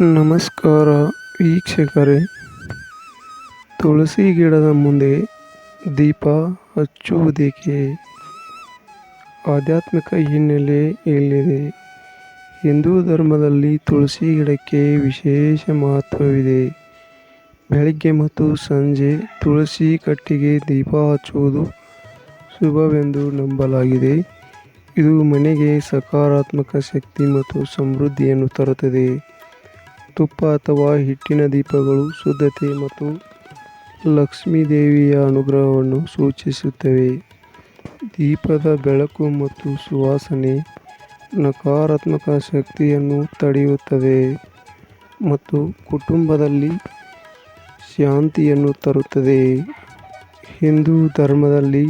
ನಮಸ್ಕಾರ ವೀಕ್ಷಕರೇ. ತುಳಸಿ ಗಿಡದ ಮುಂದೆ ದೀಪ ಹಚ್ಚುವುದಕ್ಕೆ ಆಧ್ಯಾತ್ಮಿಕ ಹಿನ್ನೆಲೆ ಇಲ್ಲಿದೆ ಹಿಂದೂ ಧರ್ಮದಲ್ಲಿ ತುಳಸಿ ಗಿಡಕ್ಕೆ ವಿಶೇಷ ಮಹತ್ವವಿದೆ. ಬೆಳಗ್ಗೆ ಮತ್ತು ಸಂಜೆ ತುಳಸಿ ಕಟ್ಟಿಗೆ ದೀಪ ಹಚ್ಚುವುದು ಶುಭವೆಂದು ನಂಬಲಾಗಿದೆ. ಇದು ಮನೆಗೆ ಸಕಾರಾತ್ಮಕ ಶಕ್ತಿ ಮತ್ತು ಸಮೃದ್ಧಿಯನ್ನು ತರುತ್ತದೆ. ತುಪ್ಪ ಅಥವಾ ಹಿಟ್ಟಿನ ದೀಪಗಳು, ಶುದ್ಧತೆ ಮತ್ತು ಲಕ್ಷ್ಮೀ ದೇವಿಯ ಅನುಗ್ರಹವನ್ನು ಸೂಚಿಸುತ್ತವೆ. ದೀಪದ ಬೆಳಕು ಮತ್ತು ಸುವಾಸನೆ ನಕಾರಾತ್ಮಕ ಶಕ್ತಿಯನ್ನು ತಡೆಯುತ್ತದೆ ಮತ್ತು ಕುಟುಂಬದಲ್ಲಿ ಶಾಂತಿಯನ್ನು ತರುತ್ತದೆ. ಹಿಂದೂ ಧರ್ಮದಲ್ಲಿ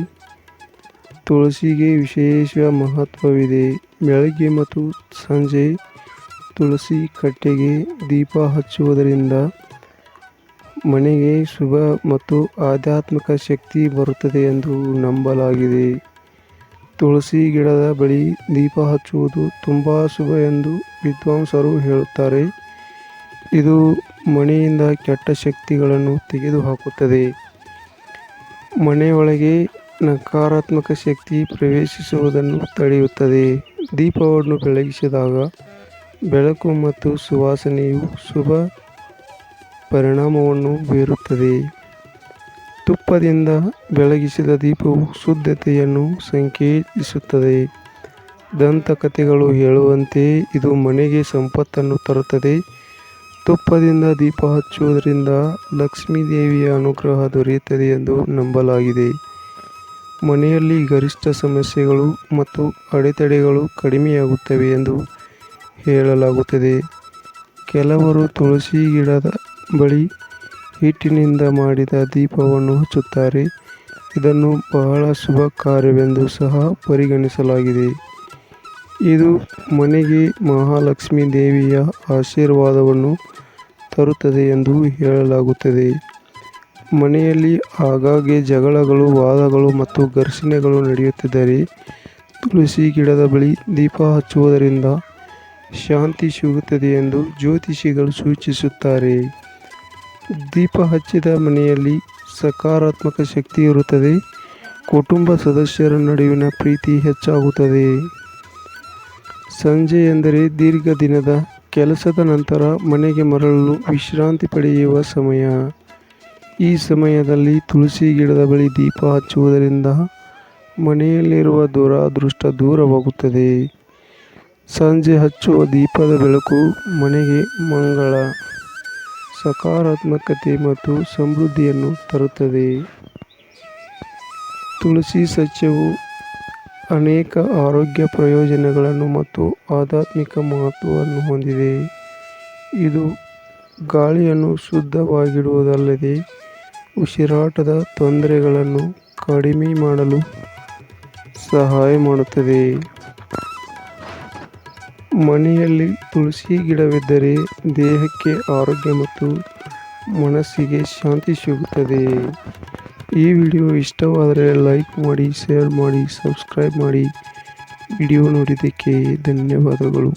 ತುಳಸಿಗೆ ವಿಶೇಷ ಮಹತ್ವವಿದೆ. ಬೆಳಗ್ಗೆ ಮತ್ತು ಸಂಜೆ ತುಳಸಿ ಕಟ್ಟೆಗೆ ದೀಪ ಹಚ್ಚುವುದರಿಂದ ಮನೆಗೆ ಶುಭ ಮತ್ತು ಆಧ್ಯಾತ್ಮಿಕ ಶಕ್ತಿ ಬರುತ್ತದೆ ಎಂದು ನಂಬಲಾಗಿದೆ. ತುಳಸಿ ಗಿಡದ ಬಳಿ ದೀಪ ಹಚ್ಚುವುದು ತುಂಬ ಶುಭ ಎಂದು ವಿದ್ವಾಂಸರು ಹೇಳುತ್ತಾರೆ. ಇದು ಮನೆಯಿಂದ ಕೆಟ್ಟ ಶಕ್ತಿಗಳನ್ನು ತೆಗೆದುಹಾಕುತ್ತದೆ. ಮನೆಯೊಳಗೆ ನಕಾರಾತ್ಮಕ ಶಕ್ತಿ ಪ್ರವೇಶಿಸುವುದನ್ನು ತಡೆಯುತ್ತದೆ. ದೀಪವನ್ನು ಬೆಳಗಿಸಿದಾಗ ಬೆಳಕು ಮತ್ತು ಸುವಾಸನೆಯು ಶುಭ ಪರಿಣಾಮವನ್ನು ಬೀರುತ್ತದೆ. ತುಪ್ಪದಿಂದ ಬೆಳಗಿಸಿದ ದೀಪವು ಶುದ್ಧತೆಯನ್ನು ಸಂಕೇತಿಸುತ್ತದೆ. ದಂತಕಥೆಗಳು ಹೇಳುವಂತೆ ಇದು ಮನೆಗೆ ಸಂಪತ್ತನ್ನು ತರುತ್ತದೆ. ತುಪ್ಪದಿಂದ ದೀಪ ಹಚ್ಚುವುದರಿಂದ ಲಕ್ಷ್ಮೀ ದೇವಿಯ ಅನುಗ್ರಹ ದೊರೆಯುತ್ತದೆ ಎಂದು ನಂಬಲಾಗಿದೆ. ಮನೆಯಲ್ಲಿ ಗರಿಷ್ಠ ಸಮಸ್ಯೆಗಳು ಮತ್ತು ಅಡೆತಡೆಗಳು ಕಡಿಮೆಯಾಗುತ್ತವೆ ಎಂದು ಹೇಳಲಾಗುತ್ತದೆ. ಕೆಲವರು ತುಳಸಿ ಗಿಡದ ಬಳಿ ಹಿಟ್ಟಿನಿಂದ ಮಾಡಿದ ದೀಪವನ್ನು ಹಚ್ಚುತ್ತಾರೆ. ಇದನ್ನು ಬಹಳ ಶುಭ ಕಾರ್ಯವೆಂದು ಸಹ ಪರಿಗಣಿಸಲಾಗಿದೆ. ಇದು ಮನೆಗೆ ಮಹಾಲಕ್ಷ್ಮಿ ದೇವಿಯ ಆಶೀರ್ವಾದವನ್ನು ತರುತ್ತದೆ ಎಂದು ಹೇಳಲಾಗುತ್ತದೆ. ಮನೆಯಲ್ಲಿ ಆಗಾಗ್ಗೆ ಜಗಳಗಳು, ವಾದಗಳು ಮತ್ತು ಘರ್ಷಣೆಗಳು ನಡೆಯುತ್ತಿದ್ದರೆ ತುಳಸಿ ಗಿಡದ ಬಳಿ ದೀಪ ಹಚ್ಚುವುದರಿಂದ ಶಾಂತಿ ಸಿಗುತ್ತದೆ ಎಂದು ಜ್ಯೋತಿಷಿಗಳು ಸೂಚಿಸುತ್ತಾರೆ. ದೀಪ ಹಚ್ಚಿದ ಮನೆಯಲ್ಲಿ ಸಕಾರಾತ್ಮಕ ಶಕ್ತಿ ಇರುತ್ತದೆ. ಕುಟುಂಬ ಸದಸ್ಯರ ನಡುವಿನ ಪ್ರೀತಿ ಹೆಚ್ಚಾಗುತ್ತದೆ. ಸಂಜೆ ಎಂದರೆ ದೀರ್ಘ ದಿನದ ಕೆಲಸದ ನಂತರ ಮನೆಗೆ ಮರಳಲು ವಿಶ್ರಾಂತಿ ಪಡೆಯುವ ಸಮಯ. ಈ ಸಮಯದಲ್ಲಿ ತುಳಸಿ ಗಿಡದ ಬಳಿ ದೀಪ ಹಚ್ಚುವುದರಿಂದ ಮನೆಯಲ್ಲಿರುವ ದುರಾದೃಷ್ಟ ದೂರವಾಗುತ್ತದೆ. ಸಂಜೆ ಹಚ್ಚುವ ದೀಪದ ಬೆಳಕು ಮನೆಗೆ ಮಂಗಳ. ಸಕಾರಾತ್ಮಕತೆ ಮತ್ತು ಸಮೃದ್ಧಿಯನ್ನು ತರುತ್ತದೆ. ತುಳಸಿ ಸಸ್ಯವು ಅನೇಕ ಆರೋಗ್ಯ ಪ್ರಯೋಜನಗಳನ್ನು ಮತ್ತು ಆಧ್ಯಾತ್ಮಿಕ ಮಹತ್ವವನ್ನು ಹೊಂದಿದೆ. ಇದು ಗಾಳಿಯನ್ನು ಶುದ್ಧವಾಗಿಡುವುದಲ್ಲದೆ ಉಸಿರಾಟದ ತೊಂದರೆಗಳನ್ನು ಕಡಿಮೆ ಮಾಡಲು ಸಹಾಯ ಮಾಡುತ್ತದೆ. ಮನೆಯಲ್ಲಿ ತುಳಸಿ ಗಿಡವಿದ್ದರೆ ದೇಹಕ್ಕೆ ಆರೋಗ್ಯ ಮತ್ತು ಮನಸ್ಸಿಗೆ ಶಾಂತಿ ಸಿಗುತ್ತದೆ. ಈ ವಿಡಿಯೋ ಇಷ್ಟವಾದರೆ ಲೈಕ್ ಮಾಡಿ, ಶೇರ್ ಮಾಡಿ, ಸಬ್ಸ್ಕ್ರೈಬ್ ಮಾಡಿ. ವಿಡಿಯೋ ನೋಡಿದ್ದಕ್ಕೆ ಧನ್ಯವಾದಗಳು.